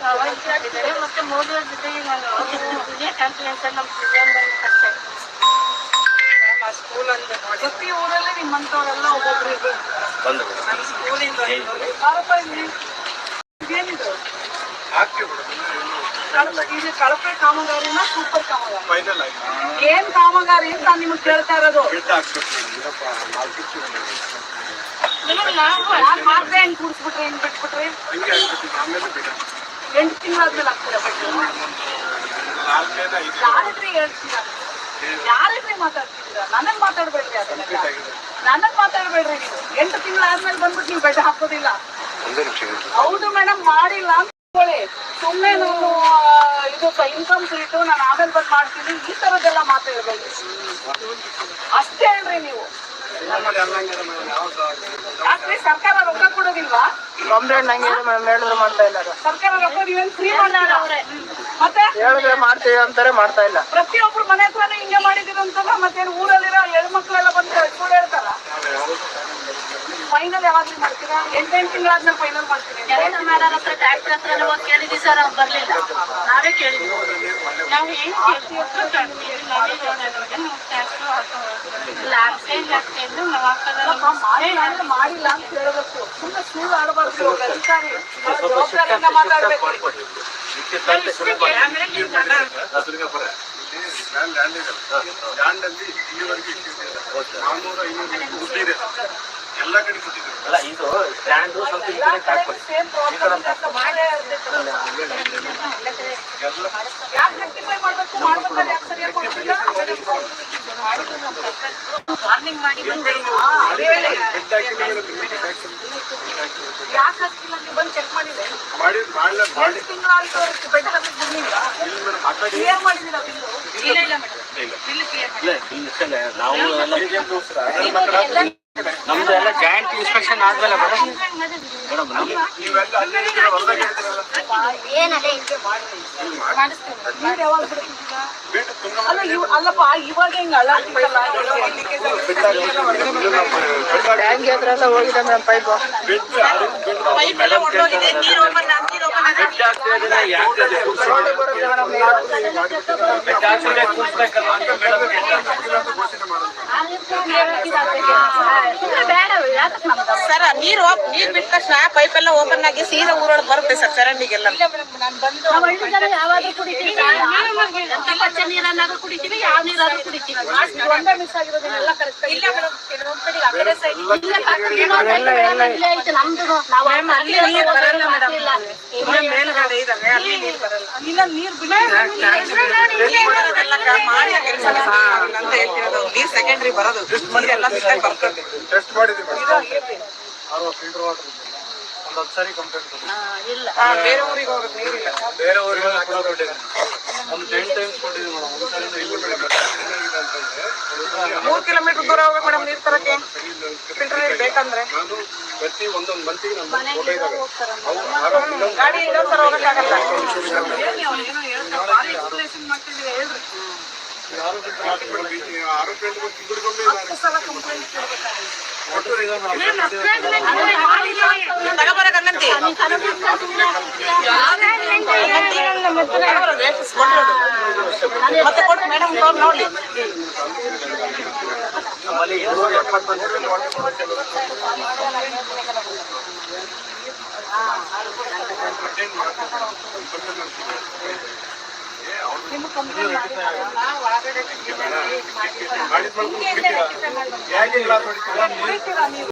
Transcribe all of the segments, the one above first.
ನಾವು ಇದ್ದಾರೆ ಮತ್ತೆ ಮೋದಿ ಅವ್ರ ಜೊತೆಗೆ ನಾನು ಇದೇ ಕಾನ್ಫಿಡೆನ್ಸ್ ನಮ್ಮ ನಮ್ಮ ಸ್ಕೂಲ್ ಅಂದ್ರೆ ಪ್ರತಿ ಊರಲ್ಲಿ ನಿಮ್ಮಂತವರೆಲ್ಲ ಒಬ್ಬೊಬ್ರು ಸ್ಕೂಲಿಂದ. ಇದೇನಿದು ಕಳಪೆ ಇದು ಕಳಪೆ ಕಾಮಗಾರಿನ ಸೂಪರ್ ಕಾಮಗಾರಿ. ಏನ್ ಕಾಮಗಾರಿ ಅಂತ ನಿಮ್ಗೆ ಕೇಳ್ತಾ ಇರೋದು? ಮಾತ್ರ ಹೆಂಗ್ ಕೂಡಿಸ್ಬಿಟ್ರಿ ಹೆಂಗ್ ಬಿಟ್ಬಿಟ್ರಿ? ಎಂಟು ತಿಂಗಳಾದ್ಮೇಲೆ ಆಗ್ತೀರಾ ಯಾರಿದ್ರಿ ಹೇಳ್ತೀರಾ? ಯಾರಿದ್ರಿ ಮಾತಾಡ್ತಿದ್ದೀರಾ? ನನಗ್ ಮಾತಾಡ್ಬೇಡ್ರಿ ಅದನ್ನ ನನಗ್ ಮಾತಾಡ್ಬೇಡ್ರಿ ನೀವು. ಎಂಟು ತಿಂಗಳಾದ್ಮೇಲೆ ಬಂದ್ಬಿಟ್ಟು ನೀವು ಬೆಡ್ ಹಾಕೋದಿಲ್ಲ. ಹೌದು ಮೇಡಮ್ ಮಾಡಿಲ್ಲ ಸುಮ್ಮನೆ ನಾನು ಇದು ಇನ್ಕಂಪ್ಲೀಟ್ ನಾನು ಆಮೇಲೆ ಬಂದು ಮಾಡ್ತೀನಿ. ಈ ಥರದ್ದೆಲ್ಲ ಮಾತಾಡ್ಬೇಕು ಅಷ್ಟೇ ಹೇಳ್ರಿ ನೀವು. ಯಾಕ್ರಿ ಸರ್ಕಾರ ರೊಕ್ಕ ಕೊಡೋದಿಲ್ವಾ? ಮಾಡ್ತಾ ಇಲ್ಲ ಸರ್ಕಾರ ರೊಕ್ಕ ನೀವೇನ್ ಫ್ರೀ ಮಾಡ್ತೀರಾ? ಮತ್ತೆ? ಹೇಳಿದ್ರೆ ಮಾಡ್ತೀವಿ ಅಂತಾರೆ ಮಾಡ್ತಾ ಇಲ್ಲ. ಪ್ರತಿಯೊಬ್ರು ಮನೆ ಹತ್ರನೇ ಹಿಂಗೆ ಮಾಡಿದಿರ ಅಂತಲ್ಲ ಮತ್ತೇನು ಊರಲ್ಲಿರೋ ಹೆಣ್ಮಕ್ಳೆಲ್ಲ ಬಂದು ಕೂಡ ಹೇಳ್ತಾರ ಫೈನಲ್ ಯಾವಾಗ್ಲೂ ಮಾಡ್ತೀರಾ? ಎಂಟೆಂಟು ತಿಂಗಳಾದ್ಮೇಲೆ ಫೈನಲ್ ಮಾಡ್ತೀನಿ ಮಾಡೋರ ಹತ್ರ ಡಾಕ್ಟರ್ ಹತ್ರ ಹೋಗಿ ಕೇಳಿದ್ವಿ ಸರ್ ಅವ್ರು ಬರ್ಲಿಲ್ಲ. ನಾವೇ ಕೇಳಿದ್ವಿ. ನಾವು ಏನ್ ಕೇಳ್ತೀವಿ ಮಾಡಿಲ್ಲ ಅಂತ ಹೇಳ್ಬೇಕು. ಸುಮ್ಮನೆ ಸುಳ್ಳು ಆಡಬಾರ್ದು. ಅಧಿಕಾರಿ ಜವಾಬ್ದಾರಿಯಿಂದ ಮಾತಾಡ್ಬೇಕು. ಎಲ್ಲ ಕಡೆ ಕೊಟ್ಟಿದ್ರು ಅಲ್ಲ ಇದು ಸ್ಟ್ಯಾಂಡ್ ಸ್ವಲ್ಪ ಈ ಕಡೆ ಹಾಕ್ಕೊಳ್ಳಿ ಅಂತ ಮಾಡೇ ಇರ್ಬೇಕು. ಯಾಕ್ rectify ಮಾಡ್ಬೇಕು? ಮಾಡ್ಬೇಕಾದ್ರೆ ಯಾಕ್ ಸರಿಯಾಗಿ ಕೊಡ್ತಿಲ್ಲ? ವಾರ್ನಿಂಗ್ ಮಾಡಿ ಬಂದೆ. ಯಾಕ್ ನೀವು ಬಂದು ಚೆಕ್ ಮಾಡಿದೆ. ಮಾಡಿ ತಿಂಗಳಾಯ್ತು ಅವ್ರಿಗೆ ಕ್ಲಿಯರ್ ಬಿಲ್ಲು? ಇಲ್ಲ ಇಲ್ಲ ಮೇಡಮ್ ಬಿಲ್ ಕ್ಲಿಯರ್ ಇಲ್ಲ ಇಲ್ಲ ಇಷ್ಟಲ್ಲ ನಾವು ಎಲ್ಲ ನಮ್ದು ಎಲ್ಲ ಜಾಯಿಂಟ್ ಇನ್ಸ್ಪೆಕ್ಷನ್ ಆದ್ಮೇಲೆ ಮೇಡಮ್ ಅಲ್ಲಪ್ಪ ಇವಾಗ ಟ್ಯಾಂಕ್ ಹತ್ರ ಎಲ್ಲ ಹೋಗಿದೆ ಮೇಡಮ್ ಪೈಪು ಯಾಕೆ ಸರ್ ನೀರು ನೀರ್ ಬಿಟ್ಟ ತಕ್ಷಣ ಪೈಪ್ ಎಲ್ಲ ಓಪನ್ ಆಗಿ ಸೀದಾ ಊರೊಳಗೆ ಬರುತ್ತೆ ಸರ್ ಚರಂಡಿಗೆಲ್ಲ ನೀರನ್ನಾದ್ರೂ ಕುಡಿತೀವಿ ಯಾವ ನೀರಾದ್ರೂ ಕುಡಿತೀವಿ ನೀರ್ ಬರಲ್ಲ. ಎಲ್ಲ ಬರೋದು ಬರ್ತದೆ ಟೆಸ್ಟ್ ಮಾಡಿದ್ವಿ ಮೇಡಮ್ ಒಂದೊಂದ್ಸರಿ ಕಂಪ್ಲೇಂಟ್ ಇಲ್ಲ. ಹಾ, ಬೇರೆ ಊರಿಗೆ ನೀರಿಲ್ಲ ಬೇರೆ ಊರಿಗೆ ಒಂದು ಟೆನ್ ಟೈಮ್ಸ್ ಕೊಟ್ಟಿದ್ದೀವಿ ಮೇಡಮ್. ಒಂದ್ಸರಿ ಮೂರ್ ಕಿಲೋಮೀಟರ್ ದೂರ ಹೋಗ್ಬೇಕು ಮೇಡಮ್ ನೀರ್ ತರಕ್ಕೆ. ಫಿಲ್ಟರ್ ನೀರ್ ಬೇಕಂದ್ರೆ. ಪ್ರತಿ ಒಂದೊಂದು ಮಂತಿಗೆ ನನ್ನ ಫೋಟೋ ಇದ್ದಾವೆ ಅವು ಆರು ಇನ್ನೊಂದು ಗಾಡಿ ಇನ್ನೊಂದ್ ಸಲ ಹೋಗಕ್ಕಾಗಲ್ಲ ಮತ್ತೆ ಕೊಟ್ಟು ಮೇಡಮ್ ನೋಡಿ ನಮ್ಮಲ್ಲಿ ಮಾಡ್ತಾರೆ ನೀವು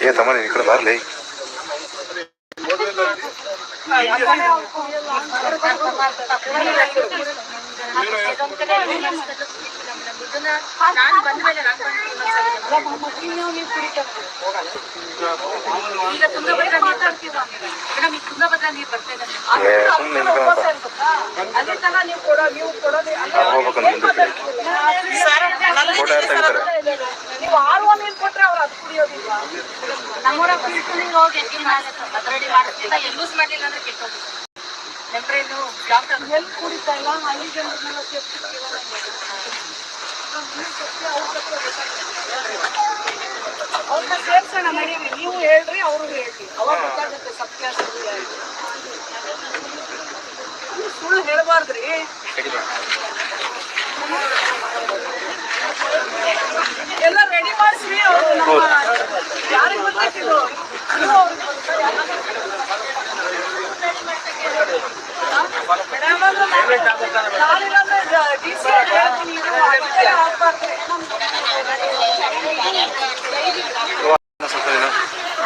ಏ ತಮ್ಮ ನೀನ್ ಈ ಕಡೆ ಬರ್ಲಿ ನಾನು ಬಂದ ಮೇಲೆ ನಾನು ಈಗ ತುಂಗಭದ್ರಾ ನೀರು ಮಾತಾಡ್ತೀರಾ ಮೇಡಮ್ ಈಗ ತುಂಗಭದ್ರಾ ನೀರು ಬರ್ತಾ ಇದೆ ಏ ಸುಮ್ಮನೆ ನಿಂತ್ಕೊಳಪ್ಪ ಅದೇ ತರ ನೀವು ಕೊಡೋ ನೀವು ಕೊಡೋದು ನೀವು ಆರ್ ಒನ್ ನೀರು ಕೊಟ್ರೆ ಅವ್ರು ಅದು ಕುಡಿಯೋದಿಲ್ವಾ? ನಮ್ಮೂರ ಫಿಲ್ಟರ್ ನೀರು ಹೋಗಿ ರೆಡಿ ಮಾಡ್ತಿಲ್ಲ ಯೂಸ್ ಮಾಡಲಿಲ್ಲ ಅಂದ್ರೆ ಕೆಟ್ಟೋಗುತ್ತೆ ನೆಂಟ್ರೇನು ಡಾಕ್ಟರ್ ಎಲ್ಲಿ ಕುಡಿತಾ ಇಲ್ಲ? ಹಳ್ಳಿ ಜನರನ್ನೆಲ್ಲ ಸೇರ್ಸಿ ಅವ್ರನ್ನ ಸೇರ್ಸೋಣ ನಡೀರಿ ನೀವು ಹೇಳ್ರಿ, ಅವರು ಹೇಳ್ರಿ. ಅವಾಗ ಗೊತ್ತಾಗುತ್ತೆ ಸತ್ಯ ಸುಳ್ಳು ಸುಳ್ಳು ಹೇಳ್ಬಾರ್ದ್ರಿ. ಎಲ್ಲ ರೆಡಿ ಮಾಡಿಸ್ರಿ ಅವ್ರು ನಮ್ಮ ಯಾರಿಗೆ ಗೊತ್ತಿದ್ದು ನೀವು ಅವ್ರಿಗೆ ಗೊತ್ತಾ? ನಾನಿಲ್ಲಾಂದ್ರೆ ಡಿ ಸಿ ಹೇಳ್ತೀನಿ ಇದು ಅದಕ್ಕೆ ಆಗ್ಬಾರ್ದು. ಸ್ವಲ್ಪ ದಿನ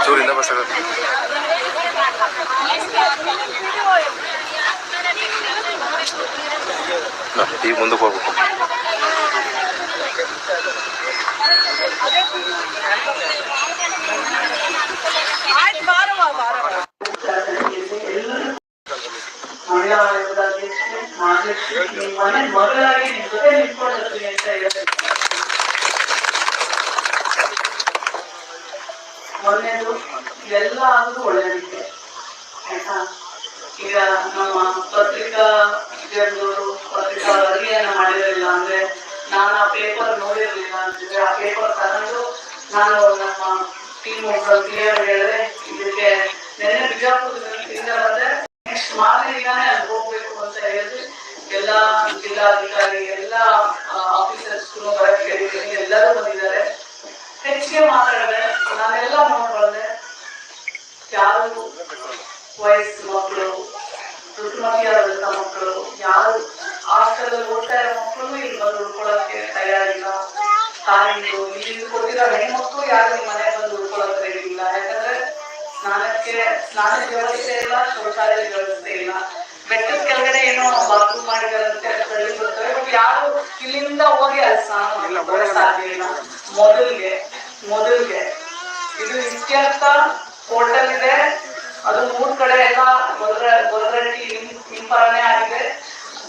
ಚೂರಿಂದ ಬಸ್ ಆಗುತ್ತೆ ನಾ, ಈಗ ಮುಂದಕ್ಕೆ ಹೋಗ್ಬೇಕು ಆಯ್ತು ಬಾರವ್ವ ಬಾರವ್ವ ಮಹಿಳಾ ಆಯೋಗದ ಅಧ್ಯಕ್ಷೆ ಮಹಾಲಕ್ಷ್ಮಿ ನಿಮ್ಮ ಮನೆ ಮಗಳಾಗಿ ನಿಮ್ ಜೊತೆ ನಿಂತ್ಕೊಂಡಿರ್ತೀನಿ ಅಂತ ಹೇಳಿದೆ ಮೊನ್ನೆದು ಇದೆಲ್ಲ ಆಗೋದು ಒಳ್ಳೆಯದಿದೆ ಆಯ್ತಾ ಈಗ ನಮ್ಮ ಪತ್ರಿಕಾ ಜನರು ಪತ್ರಿಕಾ ವರದಿಯನ್ನ ಮಾಡಿರಲಿಲ್ಲ ಅಂದ್ರೆ ನಾನು ಆ ಪೇಪರ್ ನೋಡಿರಲಿಲ್ಲ ಅಂತಿದ್ರೆ ಆ ಪೇಪರ್ ತಗೊಂಡು ನಾನು ನಮ್ಮ ಟೀಮ್ ಕ್ಲಿಯರ್ ಹೇಳಿದ್ರೆ ಇದಕ್ಕೆ ನೆನ್ನೆ ಬಿಜಾಪುರದಿಂದ ಬಂದ್ರೆ ನೆಕ್ಸ್ಟ್ ಅಲ್ಲಿ ಹೋಗ್ಬೇಕು ಅಂತ ಹೇಳಿದ್ರೆ. ಎಲ್ಲ ಜಿಲ್ಲಾಧಿಕಾರಿ, ಎಲ್ಲ ಆಫೀಸರ್ಸ್ ಬರಕ್ ಎಲ್ಲರೂ ಬಂದಿದ್ದಾರೆ. ಹೆಚ್ಚಿಗೆ ಮಾತಾಡಿದೆ ನಾನೆಲ್ಲ ನೋಡ್ಕೊಳ್ಳೆ ಯಾರು ವಯಸ್ಸು ಮಕ್ಕಳು ಋತುಮತಿಯಾದಂತ ಮಕ್ಕಳು, ಯಾರು ಹಾಸ್ಟೆಲ್ ಓದ್ತಾ ಇರೋ ಮಕ್ಕಳು, ಇಲ್ಲಿ ಬಂದು ಉಳ್ಕೊಳಕ್ಕೆ ತಯಾರಿಲ್ಲ. ತಾಯಿಗಳು ಇಲ್ಲಿ ಕೊಟ್ಟಿರೋ ಹೆಣ್ಮಕ್ಳು ಯಾರು ಮನೆ ಬಂದು ಉಳ್ಕೊಳಕ್ಕೆ ರೆಡಿ ಇಲ್ಲ. ಯಾಕಂದ್ರೆ ಸ್ನಾನಕ್ಕೆ ಸ್ನಾನದ ವ್ಯವಸ್ಥೆ ಇಲ್ಲ, ಶೌಚಾಲಯದ ವ್ಯವಸ್ಥೆ ಇಲ್ಲ. ಬೆಟ್ಟದ ಕೆಳಗಡೆ ಏನೋ ಬಾತ್ರೂಮ್ ಮಾಡಿದಾರಂತೆ ಬಟ್ ಯಾರು ಇಲ್ಲಿಂದ ಹೋಗಿ ಅಲ್ಲಿ ಸ್ನಾನ ಸಾಧ್ಯ ಇಲ್ಲ. ಮೊದಲಿಗೆ ಮೊದಲಿಗೆ ಇದು ಇತ್ಯರ್ಥ ಹೋಟೆಲ್ ಇದೆ. ಅದು ಮೂರ್ ಕಡೆ ಎಲ್ಲ ಬದ್ರ ಬದ್ರಟ್ಟಿ ಹಿಂಪರಣೆ ಆಗಿದೆ.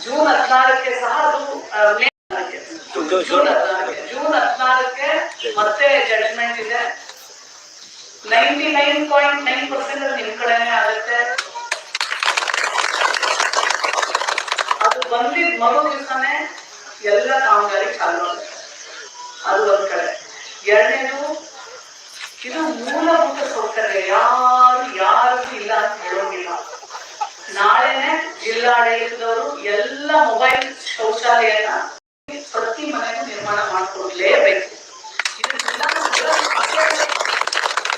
ಜೂನ್ ಹದಿನಾರಕ್ಕೆ ಸಹ ಅದು. ಜೂನ್ ಹದಿನಾರಕ್ಕೆ. ಜೂನ್ ಹದಿನಾರಕ್ಕೆ. ಮತ್ತೆ ಜಡ್ಜ್ಮೆಂಟ್ ಇದೆ. Ninety nine point nine percent ನಿಮ್ ಕಡೆನೆ ಆಗುತ್ತೆ. ಬಂದಿದ್ ಮರು ದಿವಸನೇ ಎಲ್ಲ ಕಾಮಗಾರಿ ಚಾಲು ಆಗುತ್ತೆ ಅದು ಒಂದ್ ಕಡೆ. ಎರಡನೇದು ಇದು ಮೂಲಭೂತ ಸೌಕರ್ಯ ಯಾರು, ಯಾರಿಗೂ ಇಲ್ಲ ಅಂತ ಹೇಳೋಂಗಿಲ್ಲ. ನಾಳೆನೆ ಜಿಲ್ಲಾಡಳಿತದವರು ಎಲ್ಲ ಮೊಬೈಲ್ ಶೌಚಾಲಯನ ಪ್ರತಿ ಮನೆಗೂ ನಿರ್ಮಾಣ ಮಾಡಿಕೊಡ್ಲೇಬೇಕು. ಇದು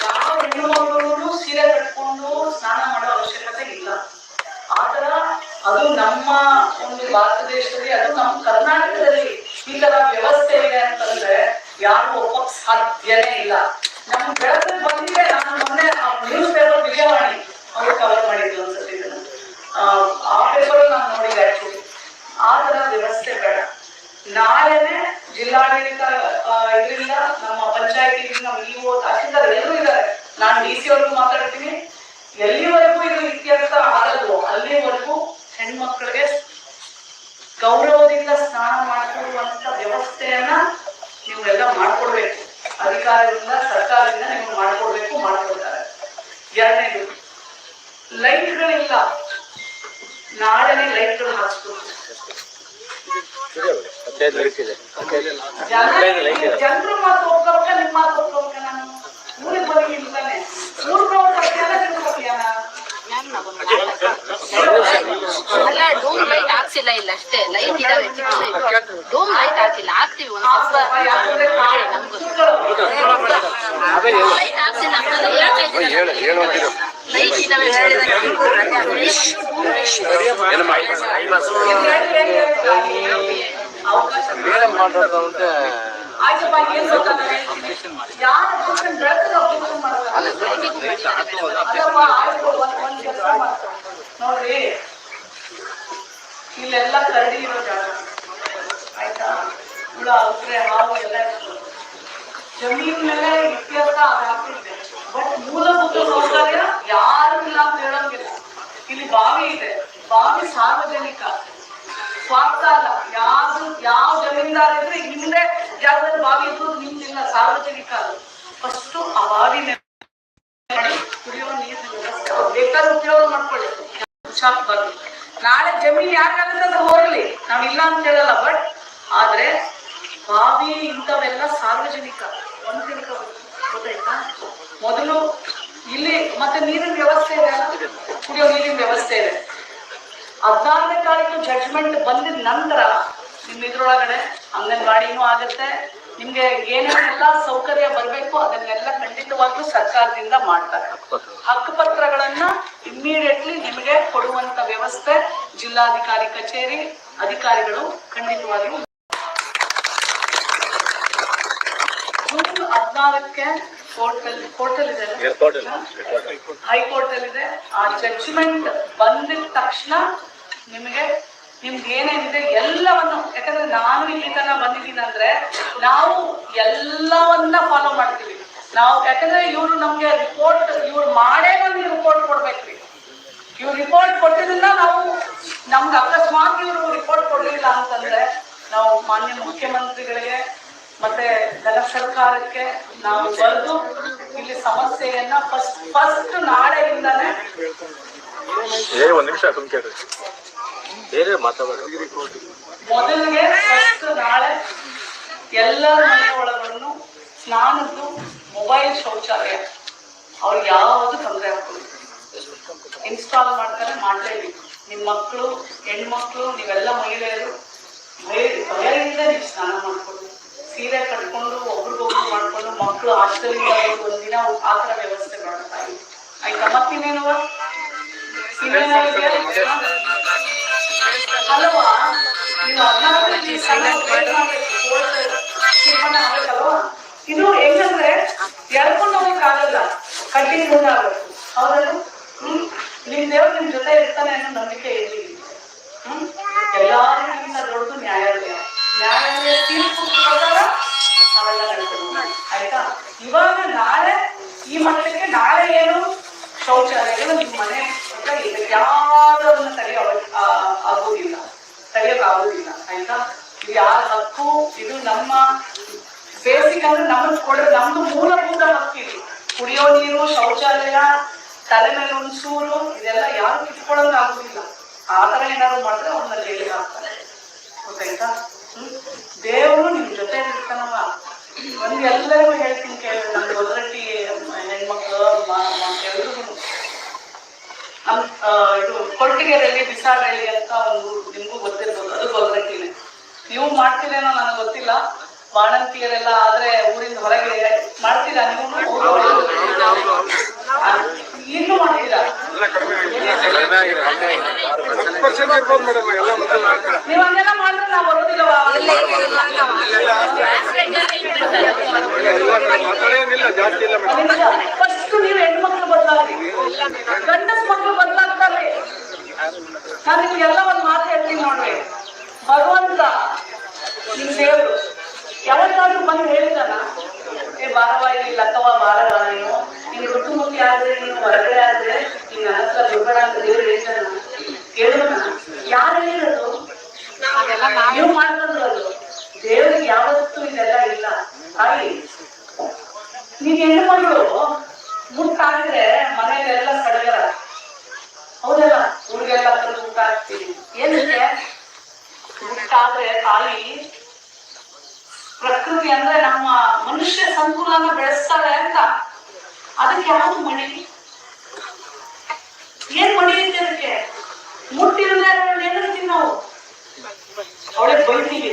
ಯಾವ ಹೆಣ್ಣು ಮಕ್ಕಳು ಸೀರೆ ಕಟ್ಕೊಂಡು ಸ್ನಾನ ಮಾಡೋ ಅವಶ್ಯಕತೆ ಇಲ್ಲ. ಆತರ ಅದು ನಮ್ಮ ಒಂದು ಭಾರತ ದೇಶದಲ್ಲಿ ಅದು ನಮ್ಮ ಕರ್ನಾಟಕದಲ್ಲಿ ಈ ತರ ವ್ಯವಸ್ಥೆ ಇದೆ ಅಂತಂದ್ರೆ ಯಾರು ಒಪ್ಪಕ್ ಸಾಧ್ಯನೇ ಇಲ್ಲ. ನಮ್ ಬೆಳಗ್ಗೆ ಬಂದಿದೆ ನಾನು ಮೊನ್ನೆ ನ್ಯೂಸ್ ಪೇಪರ್ ವಿಜಯವಾಣಿ ಅವರು ಕವರ್ ಮಾಡಿದ್ರು ಅನ್ಸುತ್ತೆ ಇದನ್ನ. ಆ, ಆ ಪೇಪರ್ ನಾನು ನೋಡಿದೆ ಆಕ್ಚುಲಿ ಆ ತರ ವ್ಯವಸ್ಥೆ ಬೇಡ. ನಾಳೆನೆ ಜಿಲ್ಲಾಡಳಿತ ಆ, ಇದರಿಂದ ನಮ್ಮ ಪಂಚಾಯತಿ ನಮ್ಮ ಇಒ ತಹಸೀಲ್ದಾರ್ ಎಲ್ಲರೂ ಇದ್ದಾರೆ. ನಾನು ಡಿ ಸಿ ಅವ್ರಿಗೂ ಮಾತಾಡ್ತೀನಿ. ಎಲ್ಲಿವರೆಗೂ ಇದು ಇತ್ಯರ್ಥ ಆಗಲ್ವೋ ಅಲ್ಲಿವರೆಗೂ ಹೆಣ್ಮಕ್ಳಿಗೆ ಗೌರವದಿಂದ ಸ್ನಾನ ಮಾಡಿಕೊಡುವಂತ ವ್ಯವಸ್ಥೆಯನ್ನ ನೀವೆಲ್ಲ ಮಾಡ್ಕೊಡ್ಬೇಕು. ಅಧಿಕಾರದಿಂದ, ಸರ್ಕಾರದಿಂದ ನೀವು ಮಾಡ್ಕೊಡ್ಬೇಕು, ಮಾಡ್ಕೊಡ್ತಾರೆ. ಎರಡನೇದು, ಲೈಟ್ಗಳಿಲ್ಲ. ನಾಳೆನೆ ಲೈಟ್ಗಳು ಹಾಕ್ಸ್ಬೇಕು. ಜನರು ಮಾತು ಒಪ್ಕೋಬೇಕ ನಿಮ್ಮ ಮಾತು ಒಪ್ಕೋಬೇಕ ನಾನು? ಊರಿಗೆ ಇಲ್ತಾನೆ ಊರಿಗೆ ಹೋಗ್ಬೇಕು ಅಲ್ಲ ಡೂಮ್ ಲೈಟ್ ಹಾಕ್ಸಿಲ್ಲ ಇಲ್ಲ ಅಷ್ಟೇ ಲೈಟ್ ಇದಾವೆ ಡೂಮ್ ಲೈಟ್ ಹಾಕಿಲ್ಲ ಹಾಕ್ತಿವಿ ಒಂದು ಲೈಟ್. ಏನು ಮಾಡಿ ಮೇಡಮ್ ಮಾತಾಡ್ತಾ ಉಂಟೆ ಆಯ್ತಪ್ಪ ನೋಡ್ರಿ. ಇಲ್ಲೆಲ್ಲ ಕರಡಿ ಇರೋ ಜಾಗ. ಆಯ್ತಾ? ಹುಳ ಉತ್ರೆ ಹಾವು ಎಲ್ಲ ಮೇಲೆ ಇತ್ಯರ್ಥ ಆಗ್ತಿದೆ ಬಟ್ ಮೂಲಭೂತ ಸೌಕರ್ಯ ಯಾರು ಇಲ್ಲ ಅಂತ ಹೇಳೋಂಗಿಲ್ಲ. ಇಲ್ಲಿ ಬಾವಿ ಇದೆ. ಬಾವಿ ಸಾರ್ವಜನಿಕ. ಸ್ವಾರ್ಥ ಅಲ್ಲ. ಯಾವ್ದು, ಯಾವ ಜಮೀನ್ದಾರ ಇದ್ರೆ ಹಿಂದೆ ಜಾಗದಲ್ಲಿ ಬಾವಿ ಇದ್ದು ನಿಮ್ದಿಲ್ಲ ಸಾರ್ವಜನಿಕ ಅದು. ಫಸ್ಟ್ ಆ ಬಾವಿ ಕುಡಿಯೋ ನೀರಿನ ವ್ಯವಸ್ಥೆ. ಬೇಕಾದ್ರೆ ಉಪಯೋಗ ಮಾಡ್ಕೊಳ್ಳಿ. ಶಾಪ್ ಬರ್ತದೆ ನಾಳೆ ಜಮೀನು ಯಾಕಾಗುತ್ತೆ ಅದು ಹೋಗ್ಲಿ. ನಾವ್ ಇಲ್ಲ ಅಂತ ಹೇಳಲ್ಲ ಬಟ್ ಆದ್ರೆ ಬಾವಿ ಇಂಥವೆಲ್ಲ ಸಾರ್ವಜನಿಕ. ಸಾರ್ವಜನಿಕ ಗೊತ್ತಾಯ್ತಾ? ಮೊದಲು ಇಲ್ಲಿ ಮತ್ತೆ ನೀರಿನ ವ್ಯವಸ್ಥೆ ಇದೆ ಅಲ್ಲ? ಕುಡಿಯೋ ನೀರಿನ ವ್ಯವಸ್ಥೆ ಇದೆ. ಹದಿನಾರನೇ ತಾರೀಕು ಜಡ್ಜ್ಮೆಂಟ್ ಬಂದಿದ ನಂತರ ನಿಮ್ ಇದ್ರೊಳಗಡೆ ಅಂಗನವಾಡಿನೂ ಆಗುತ್ತೆ. ನಿಮ್ಗೆ ಏನೇನೆಲ್ಲ ಸೌಕರ್ಯ ಬರಬೇಕು ಅದನ್ನೆಲ್ಲ ಖಂಡಿತವಾಗ್ಲೂ ಸರ್ಕಾರದಿಂದ ಮಾಡ್ತಾರೆ. ಹಕ್ಕುಪತ್ರಗಳನ್ನ ಇಮ್ಮಿಡಿಯೇಟ್ಲಿ ನಿಮಗೆ ಕೊಡುವಂತ ವ್ಯವಸ್ಥೆ ಜಿಲ್ಲಾಧಿಕಾರಿ ಕಚೇರಿ ಅಧಿಕಾರಿಗಳು ಖಂಡಿತವಾಗಿಯೂ ಜೂನ್ ಹದಿನಾರಕ್ಕೆ ಪೋರ್ಟಲ್ ಅಲ್ಲಿ ಕೋರ್ಟ್ ಅಲ್ಲಿ? ಇದೆ ಹೈ ಹೈಕೋರ್ಟ್ ಅಲ್ಲಿ ಇದೆ. ಆ ಜಡ್ಜ್ಮೆಂಟ್ ಬಂದಿದ ತಕ್ಷಣ ನಿಮಗೆ ನಿಮ್ಗೆ ಏನೇನಿದೆ ಎಲ್ಲವನ್ನು ಯಾಕಂದ್ರೆ ನಾನು ಇಲ್ಲಿ ತನಕ ಬಂದಿದ್ದೀನಿ ಅಂದ್ರೆ ನಾವು ಎಲ್ಲವನ್ನ ಫಾಲೋ ಮಾಡ್ತೀವಿ. ನಾವು ಯಾಕಂದ್ರೆ ಇವರು ನಮ್ಗೆ ರಿಪೋರ್ಟ್ ಇವ್ರು ಮಾಡೇ ಬಂದು ರಿಪೋರ್ಟ್ ಕೊಡ್ಬೇಕ್ರಿ ಇವ್ರು ರಿಪೋರ್ಟ್ ಕೊಟ್ಟಿದ್ರಿಂದ ನಾವು ನಮ್ಗೆ ಅಕಸ್ಮಾತ್ ಇವರು ರಿಪೋರ್ಟ್ ಕೊಡ್ಲಿಲ್ಲ ಅಂತಂದ್ರೆ ನಾವು ಮಾನ್ಯ ಮುಖ್ಯಮಂತ್ರಿಗಳಿಗೆ ಮತ್ತೆ ಜನ ಸರ್ಕಾರಕ್ಕೆ ನಾವು ಬರೆದು ಇಲ್ಲಿ ಸಮಸ್ಯೆಯನ್ನ ಫಸ್ಟ್ ಫಸ್ಟ್ ನಾಳೆಯಿಂದಾನೆ ಒಂದ್ ನಿಮಿಷ. ಬೇರೆ ಮಾತಾಡೋದು ಮೊದಲಿಗೆ ಫಸ್ಟ್ ನಾಳೆ ಎಲ್ಲರ ಮನೆ ಒಳಗಳನ್ನು ಸ್ನಾನದ್ದು ಮೊಬೈಲ್ ಶೌಚಾಲಯ. ಅವ್ರಿಗೆ ಯಾವುದು ತೊಂದರೆ ಆಗ್ತದೆ ಇನ್ಸ್ಟಾಲ್ ಮಾಡ್ತಾರೆ, ಮಾಡಲೇಬೇಕು. ನಿಮ್ಮ ಮಕ್ಕಳು ಹೆಣ್ಮಕ್ಳು, ನೀವೆಲ್ಲ ಮಹಿಳೆಯರು ಭಯ ಭಯದಿಂದ ನೀವು ಸ್ನಾನ ಮಾಡ್ಕೊಂಡು ಸೀರೆ ಕಟ್ಕೊಂಡು, ಒಬ್ರಿಗೊಬ್ರು ಮಾಡ್ಕೊಂಡು ಮಕ್ಕಳು ಹಾಸ್ಟೆಲಿಂದ ಒಂದಿನ ಆ ಥರ ವ್ಯವಸ್ಥೆ ಮಾಡ್ತಾ ಇದ್ದೀವಿ ಆಯ್ತಾ? ಮತ್ತಿನ್ನೇನುವ ಅಲ್ವಾ? ನೀವು ಹದಿನಾಲ್ಕರಲ್ಲಿ ಇದು ಹೆಂಗಂದ್ರೆ ಎಳ್ಕೊಂಡು ಹೋಗಕ್ ಆಗಲ್ಲ. ಕಂಟಿನ್ಯೂ ಆಗ್ಬೇಕು. ಹೌದಲ್ಲ ಹ್ಮ್? ನಿಮ್ ದೇವ್ರು ನಿಮ್ ಜೊತೆ ಇರ್ತಾನೆ ಅನ್ನೋ ನಂಬಿಕೆ ಇರಲಿ. ಹ್ಮ್? ಎಲ್ಲಾರಿಗಿಂತ ದೊಡ್ಡದು ನ್ಯಾಯಾಲಯ. ನ್ಯಾಯಾಲಯ ತೀರ್ಪು ಆಯ್ತಾ? ಇವಾಗ ನಾಳೆ ಈ ಮಟ್ಟಕ್ಕೆ ನಾಳೆ ಏನು ಶೌಚಾಲಯಗಳು ನಿಮ್ಮ ಮನೆ ಯಾವ್ದನ್ನ ತಡೆಯೋ ಆಗೋದಿಲ್ಲ. ತಡೆಯೋಕ್ ಆಗೋದಿಲ್ಲ ಆಯ್ತಾ? ಇದು ಯಾರ ಹಕ್ಕು? ಇದು ನಮ್ಮ ಅಂದ್ರೆ ನಮ್ಮನ್ನ ಕೊಡ, ನಮ್ದು ಮೂಲಭೂತ ಹಕ್ಕಿ ಕುಡಿಯೋ ನೀರು, ಶೌಚಾಲಯ, ತಲೆ ಮೇಲೆ ಒಂದು ಸೂರು, ಇದೆಲ್ಲ ಯಾರು ಕಿತ್ಕೊಳ್ಳೋದು ಆಗುದಿಲ್ಲ. ಆ ತರ ಏನಾದ್ರು ಮಾಡಿದ್ರೆ ಅವ್ರನ್ನ ಜೈಲಿಗೆ ಹಾಕ್ತಾರೆ. ಹ್ಮ್? ದೇವರು ನಿಮ್ ಜೊತೆ ಇರ್ತಾನಮ್ಮ. ಒಂದ್ ಎಲ್ಲರಿಗೂ ಹೇಳ್ತೀನಿ ಕೇಳಿ ನಮ್ ಒದರಟ್ಟಿ ಹೆಣ್ಮಕ್ಳು ಎಲ್ರಿಗೂ. ನಮ್ ಇದು ಕೊಟ್ಟಿಗೆರೆಯಲ್ಲಿ ಬಿಸಾಡಳ್ಳಿ ಅಂತ ಒಂದು ನಿಮ್ಗೂ ಗೊತ್ತಿರ್ಬೋದು, ಅದು ಗೊದರಟ್ಟಿನೇ ನೀವು ಮಾಡ್ತೀರೇನೋ ನನಗೆ ಗೊತ್ತಿಲ್ಲ. ಬಾಣಂತಿಯರೆಲ್ಲ ಆದ್ರೆ ಊರಿಂದ ಹೊರಗೆ ಮಾಡ್ತೀರಾ? ನೀವು ಇನ್ನು ಮಾಡ್ತೀರಾ? ಮಾಡಿದ್ರೆ ನಾವು ಬರೋದಿಲ್ಲವಾ ಫಸ್ಟ್ ನೀವು ಹೆಣ್ಮಕ್ಳು ಬದಲಾಗಿ ಗಂಡಸ್ ಮಕ್ಳು ಬದಲಾಗ್ತಾರೆ. ನಾನು ನಿಮ್ಗೆಲ್ಲ ಒಂದು ಮಾತು ಹೇಳ್ತೀನಿ ನೋಡ್ರಿ ಭಗವಂತ ನಿಮ್ ದೇವರು ಯಾವತ್ತಾದ್ರೂ ಬಂದು ಹೇಳಿದಾನ ಏ ಬಾರವ ಇಲ್ಲಿ ಲಕ್ಕವ ಬಾರವ ನೀನು. ನೀನು ಋತುಮುಖಿ ಆದ್ರೆ ನೀನು ಹೊರಗಡೆ ಆದ್ರೆ ನೀನ್ ನನ್ನ ಹತ್ರ ದುರ್ಬಡ ಅಂತ ದೇವ್ರು ಹೇಳ್ತಾನ. ಕೇಳೋಣ ಯಾರು ಹೇಳಿರೋದು? ನೀವು. ಮಾಡ್ಕೊಂಡ್ರು ಅದು. ದೇವ್ರಿಗೆ ಯಾವತ್ತೂ ಇದೆಲ್ಲ ಇಲ್ಲ. ತಾಯಿ ನೀನ್ ಹೆಣ್ಣು ಮಗಳು ಮುಟ್ಟಾಗಿದ್ರೆ ಮನೆಯಲ್ಲೆಲ್ಲ ಸಡಗರ. ಹೌದಲ್ಲ ಹುಡುಗೆಲ್ಲ ಮುಟ್ಟಾಗ್ತೀನಿ ಏನಿದೆ ಏನಕ್ಕೆ? ಮುಟ್ಟಾದ್ರೆ ತಾಯಿ ಪ್ರಕೃತಿ ಅಂದ್ರೆ ನಮ್ಮ ಮನುಷ್ಯ ಸಂಕುಲನ ಬೆಳೆಸ್ತಾಳೆ ಅಂತ. ಅದಕ್ಕೆ ಯಾವುದು ಮಣಿ? ಏನ್ ಮಣಿ ಐತೆ ಅದಕ್ಕೆ? ಮುಟ್ಟಿಲ್ಲ ಏನಂತೀವಿ ನಾವು? ಅವಳಿಗೆ ಬೈತೀವಿ.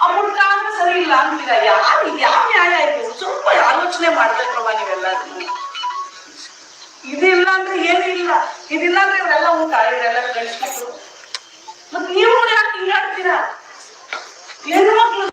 ಆ ಮುಟ್ಟ ಅಂದ್ರೆ ಸರಿ ಇಲ್ಲ ಅಂತೀರ ಯಾರು ಇದು ಯಾವ ನ್ಯಾಯ ಇದು? ಸ್ವಲ್ಪ ಆಲೋಚನೆ ಮಾಡ್ಬೇಕಲ್ವ ನೀವೆಲ್ಲ ಇದಿಲ್ಲ ಅಂದ್ರೆ ಏನು ಇಲ್ಲ. ಇದಿಲ್ಲ ಅಂದ್ರೆ ಇವರೆಲ್ಲ ಊಟ, ಇವರೆಲ್ಲ ಗಂಡಸ್ಮಕ್ಳು. ಮತ್ತೆ ನೀವು ಯಾಕೆ ಹಿಂಗಾಡ್ತೀರಾ? ಹೆಣ್ಮಕ್ಳು